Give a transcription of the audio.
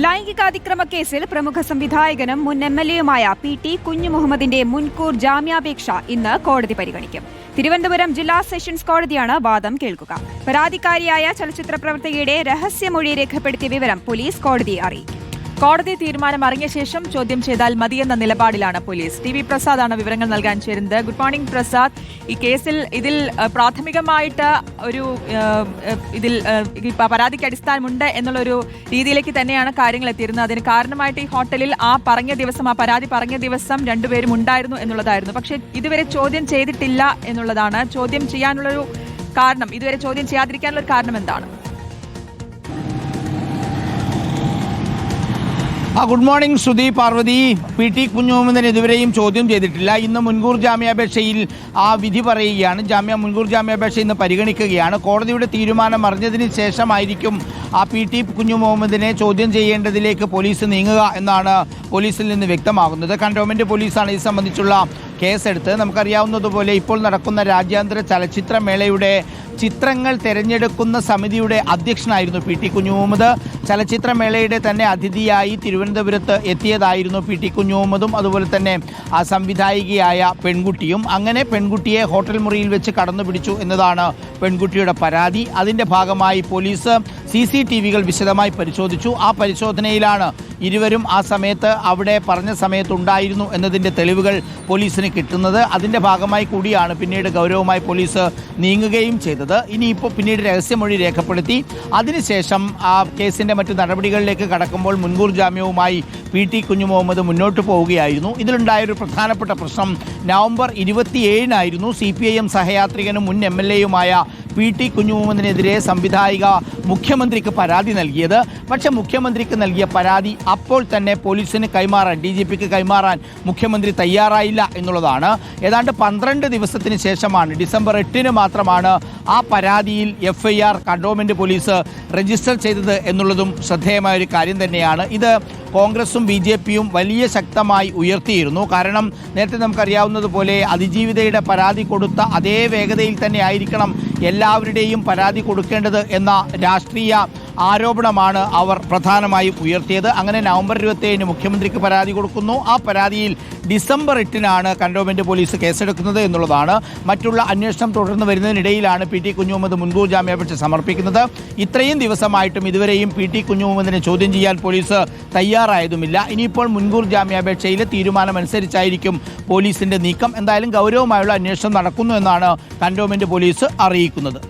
ലൈംഗികാതിക്രമ കേസിൽ പ്രമുഖ സംവിധായകനും മുൻ എം എൽ എയുമായ പി ടി കുഞ്ഞുമുഹമ്മദിന്റെ മുൻകൂർ ജാമ്യാപേക്ഷ ഇന്ന് കോടതി പരിഗണിക്കും. തിരുവനന്തപുരം ജില്ലാ സെഷൻസ് കോടതിയാണ് വാദം കേൾക്കുക. പരാതിക്കാരിയായ ചലച്ചിത്ര പ്രവർത്തകയുടെ രഹസ്യമൊഴി രേഖപ്പെടുത്തിയ വിവരം പോലീസ് കോടതിയെ അറിയിക്കും. കോടതി തീരുമാനം അറിഞ്ഞ ശേഷം ചോദ്യം ചെയ്താൽ മതിയെന്ന നിലപാടിലാണ് പോലീസ്. ടി വി പ്രസാദാണ് വിവരങ്ങൾ നൽകാൻ ചേരുന്നത്. Good morning Prasad. ഈ കേസിൽ ഇതിൽ പ്രാഥമികമായിട്ട് ഒരു ഇതിൽ പരാതിക്ക് അടിസ്ഥാനമുണ്ട് എന്നുള്ളൊരു രീതിയിലേക്ക് തന്നെയാണ് കാര്യങ്ങൾ എത്തിയിരുന്നത്. അതിന് കാരണമായിട്ട് ഈ ഹോട്ടലിൽ ആ പറഞ്ഞ ദിവസം ആ പരാതി പറഞ്ഞ ദിവസം രണ്ടുപേരും ഉണ്ടായിരുന്നു എന്നുള്ളതായിരുന്നു. പക്ഷേ ഇതുവരെ ചോദ്യം ചെയ്തിട്ടില്ല എന്നുള്ളതാണ്. ചോദ്യം ചെയ്യാനുള്ളൊരു കാരണം ഇതുവരെ ചോദ്യം ചെയ്യാതിരിക്കാനുള്ള കാരണം എന്താണ്? ആ good morning Shruti Parvathy P T കുഞ്ഞുമുഹമ്മദിനെ ഇതുവരെയും ചോദ്യം ചെയ്തിട്ടില്ല. ഇന്ന് മുൻകൂർ ജാമ്യാപേക്ഷയിൽ ആ വിധി പറയുകയാണ്. ജാമ്യ മുൻകൂർ ജാമ്യാപേക്ഷ ഇന്ന് പരിഗണിക്കുകയാണ്. കോടതിയുടെ തീരുമാനം അറിഞ്ഞതിന് ശേഷമായിരിക്കും ആ പി ടി കുഞ്ഞുമുഹമ്മദിനെ ചോദ്യം ചെയ്യേണ്ടതിലേക്ക് പോലീസ് നീങ്ങുക എന്നാണ് പോലീസിൽ നിന്ന് വ്യക്തമാകുന്നത്. കണ്ടോൺമെന്റ് പോലീസാണ് ഇത് സംബന്ധിച്ചുള്ള കേസെടുത്ത് നമുക്കറിയാവുന്നതുപോലെ ഇപ്പോൾ നടക്കുന്ന രാജ്യാന്തര ചലച്ചിത്രമേളയുടെ ചിത്രങ്ങൾ തിരഞ്ഞെടുക്കുന്ന സമിതിയുടെ അധ്യക്ഷനായിരുന്നു പി ടി കുഞ്ഞുമുഹമ്മദ്. ചലച്ചിത്രമേളയുടെ തന്നെ അതിഥിയായി തിരുവനന്തപുരത്ത് എത്തിയതായിരുന്നു പി ടി കുഞ്ഞുമുഹമ്മദും. അതുപോലെ തന്നെ ആ സംവിധായികയായ പെൺകുട്ടിയും. അങ്ങനെ പെൺകുട്ടിയെ ഹോട്ടൽ മുറിയിൽ വെച്ച് കടന്നു പിടിച്ചു എന്നതാണ് പെൺകുട്ടിയുടെ പരാതി. അതിന്റെ ഭാഗമായി പോലീസ് സി സി ടി വികൾ വിശദമായി പരിശോധിച്ചു. ആ പരിശോധനയിലാണ് ഇരുവരും ആ സമയത്ത് അവിടെ പറഞ്ഞ സമയത്ത് ഉണ്ടായിരുന്നു എന്നതിന്റെ തെളിവുകൾ പോലീസിന് കിട്ടുന്നത്. അതിന്റെ ഭാഗമായി കൂടിയാണ് പിന്നീട് ഗൗരവമായി പോലീസ് നീങ്ങുകയും ചെയ്തത്. ഇനിയിപ്പോൾ പിന്നീട് രഹസ്യമൊഴി രേഖപ്പെടുത്തി. അതിനുശേഷം ആ കേസിന്റെ മറ്റു നടപടികളിലേക്ക് കടക്കുമ്പോൾ മുൻകൂർ ജാമ്യവുമായി പി ടി കുഞ്ഞു മുഹമ്മദ് മുന്നോട്ട് പോവുകയായിരുന്നു. ഇതിലുണ്ടായൊരു പ്രധാനപ്പെട്ട പ്രശ്നം നവംബർ ഇരുപത്തിയേഴിനായിരുന്നു സി പി ഐ എം സഹയാത്രികനും മുൻ എം എൽ എയുമായ പി ടി കുഞ്ഞുമുഹമ്മദിനെതിരെ സംവിധായിക മുഖ്യമന്ത്രിക്ക് പരാതി നൽകിയത്. പക്ഷെ മുഖ്യമന്ത്രിക്ക് നൽകിയ പരാതി അപ്പോൾ തന്നെ പോലീസിന് കൈമാറാൻ ഡി ജി പിക്ക് കൈമാറാൻ മുഖ്യമന്ത്രി തയ്യാറായില്ല എന്നുള്ളതാണ്. ഏതാണ്ട് പന്ത്രണ്ട് ദിവസത്തിന് ശേഷമാണ് ഡിസംബർ എട്ടിന് മാത്രമാണ് ആ പരാതിയിൽ F I R cantonment police register ചെയ്തത് എന്നുള്ളതും ശ്രദ്ധേയമായ ഒരു കാര്യം തന്നെയാണ്. ഇത് കോൺഗ്രസും ബി ജെ പിയും വലിയ ശക്തമായി ഉയർത്തിയിരുന്നു. കാരണം നേരത്തെ നമുക്കറിയാവുന്നതുപോലെ അതിജീവിതയുടെ പരാതി കൊടുത്ത അതേ വേഗതയിൽ തന്നെ ആയിരിക്കണം എല്ലാവരുടെയും പരാതി കൊടുക്കേണ്ടത് എന്ന രാഷ്ട്രീയ ആരോപണമാണ് അവർ പ്രധാനമായും ഉയർത്തിയത്. അങ്ങനെ നവംബർ ഇരുപത്തിയേഴിന് മുഖ്യമന്ത്രിക്ക് പരാതി കൊടുക്കുന്നു. ആ പരാതിയിൽ ഡിസംബർ എട്ടിനാണ് കന്റോൺമെന്റ് പോലീസ് കേസെടുക്കുന്നത് എന്നുള്ളതാണ്. മറ്റുള്ള അന്വേഷണം തുടർന്ന് വരുന്നതിനിടയിലാണ് പി ടി കുഞ്ഞുമുഹമ്മദ് മുൻകൂർ ജാമ്യാപേക്ഷ സമർപ്പിക്കുന്നത്. ഇത്രയും ദിവസമായിട്ടും ഇതുവരെയും പി ടി കുഞ്ഞുമുഹമ്മദിനെ ചോദ്യം ചെയ്യാൻ പോലീസ് തയ്യാറായതുമില്ല. ഇനിയിപ്പോൾ മുൻകൂർ ജാമ്യാപേക്ഷയിലെ തീരുമാനമനുസരിച്ചായിരിക്കും പോലീസിന്റെ നീക്കം. എന്തായാലും ഗൗരവമായുള്ള അന്വേഷണം നടക്കുന്നു എന്നാണ് കന്റോൺമെന്റ് പോലീസ് അറിയിക്കുന്നത്.